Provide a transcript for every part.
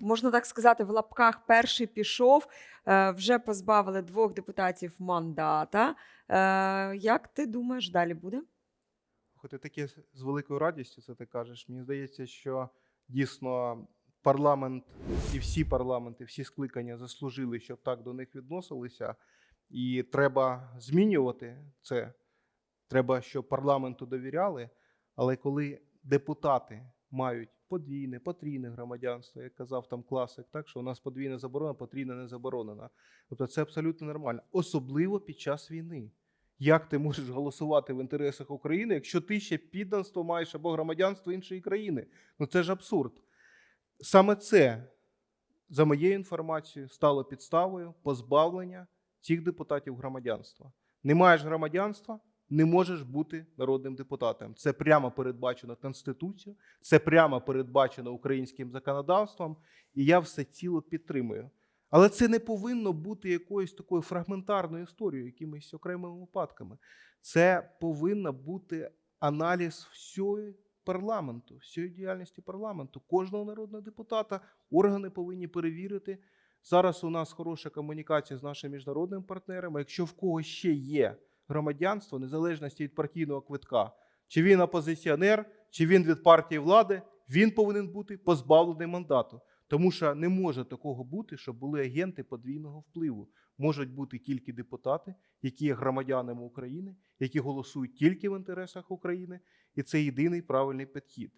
можна так сказати, в лапках перший пішов, е, вже позбавили двох депутатів мандата. Е, Як ти думаєш, далі буде? Хоч таке з великою радістю це ти кажеш. Мені здається, що дійсно парламент і всі парламенти, всі скликання заслужили, щоб так до них відносилися. І треба змінювати це. Треба, щоб парламенту довіряли. Але коли депутати мають подвійне, потрійне громадянство, як казав там класик, так що у нас подвійне заборонено, потрійне не заборонено. Тобто це абсолютно нормально, особливо під час війни. Як ти можеш голосувати в інтересах України, якщо ти ще підданство маєш або громадянство іншої країни? Ну це ж абсурд. Саме це, за моєю інформацією, стало підставою позбавлення цих депутатів громадянства. Не маєш громадянства, не можеш бути народним депутатом. Це прямо передбачено Конституцією, це прямо передбачено українським законодавством, і я все ціло підтримую. Але це не повинно бути якоюсь такою фрагментарною історією, якимись окремими випадками. Це повинна бути аналіз всього парламенту, всієї діяльності парламенту, кожного народного депутата. Органи повинні перевірити. Зараз у нас хороша комунікація з нашими міжнародними партнерами. Якщо в когось ще є громадянство, незалежності від партійного квитка, чи він опозиціонер, чи він від партії влади, він повинен бути позбавлений мандату. Тому що не може такого бути, щоб були агенти подвійного впливу. Можуть бути тільки депутати, які є громадянами України, які голосують тільки в інтересах України, і це єдиний правильний підхід.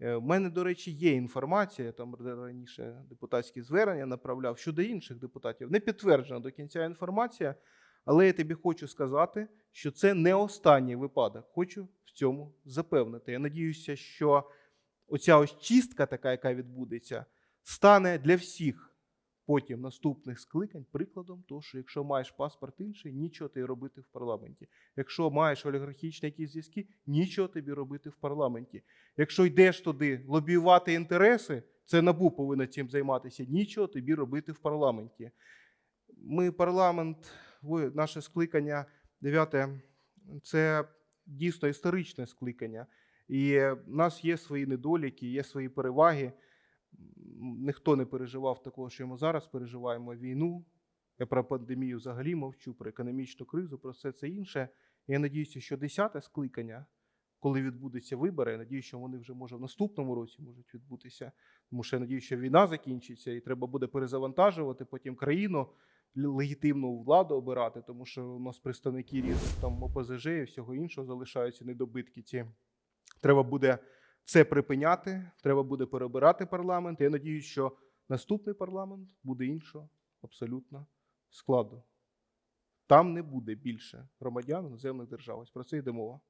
Е, У мене, до речі, є інформація, я там раніше депутатські звернення направляв щодо інших депутатів. Не підтверджена до кінця інформація, але я тобі хочу сказати, що це не останній випадок. Хочу в цьому запевнити. Я надіюся, що оця ось чистка, така, яка відбудеться, стане для всіх потім наступних скликань прикладом того, що якщо маєш паспорт інший, нічого ти робити в парламенті. Якщо маєш олігархічні якісь зв'язки, нічого тобі робити в парламенті. Якщо йдеш туди лобіювати інтереси, це набу повинно цим займатися. Нічого тобі робити в парламенті. Ми парламент, наше скликання дев'яте, це дійсно історичне скликання. І в нас є свої недоліки, є свої переваги. Ніхто не переживав такого, що ми зараз переживаємо війну. Я про пандемію взагалі мовчу, про економічну кризу, про все це інше. Я надіюся, що десяте скликання, коли відбудуться вибори, я надіюся, що вони вже може в наступному році можуть відбутися. Тому що я надіюся, що війна закінчиться, і треба буде перезавантажувати потім країну, легітимну владу обирати, тому що у нас представники різних там ОПЗЖ і всього іншого залишаються недобитки. Ці треба буде це припиняти, треба буде перебирати парламент. Я надіюся, що наступний парламент буде іншого абсолютно складу. Там не буде більше громадян іноземних держав. Ось про це йде мова.